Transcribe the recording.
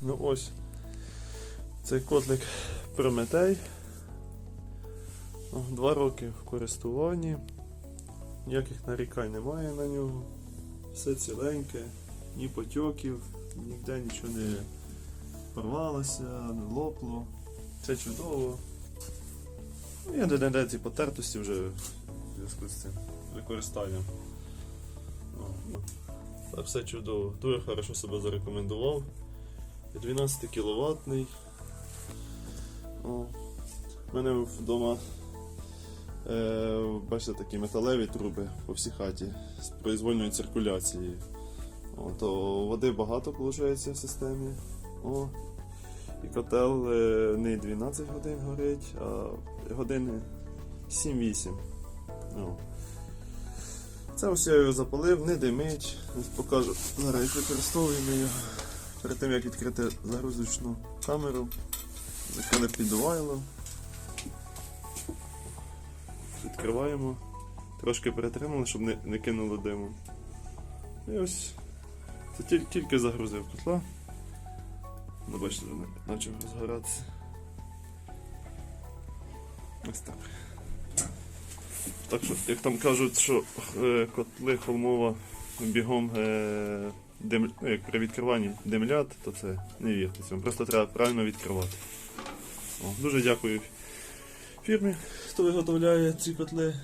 Ну ось. Цей котлик Прометей. Два роки в користуванні. Ніяких нарікань немає на нього. Все ціленьке, ні потьоків, ніде нічого не порвалося, не лопло. Все чудово. Ну, Є де ці потертості вже в зв'язку з цим використанням. Так, все чудово. Дуже хорошо себе зарекомендував. 12 кіловатний. У мене вдома е, бачите такі металеві труби по всій хаті з произвольною циркуляцією. О, то води багато виходить в системі. О, і котел е, не 12 годин горить, а години 7-8. О. Це ось я його запалив, не димить. Покажу. Зараз використовуємо його. Перед тим як відкрити загрузочну камеру, закрили підвайло. Відкриваємо. Трошки перетримали, щоб не, не кинуло диму. І ось це тільки, тільки загрузив котла. Ну, бачите, почав розгоратися. Ось так. Так що, як там кажуть, що е, котли холмова бігом е, ну, як при відкриванні демлят, то це не вірте цьому. Просто треба правильно відкривати. О, дуже дякую фірмі, хто виготовляє ці котли.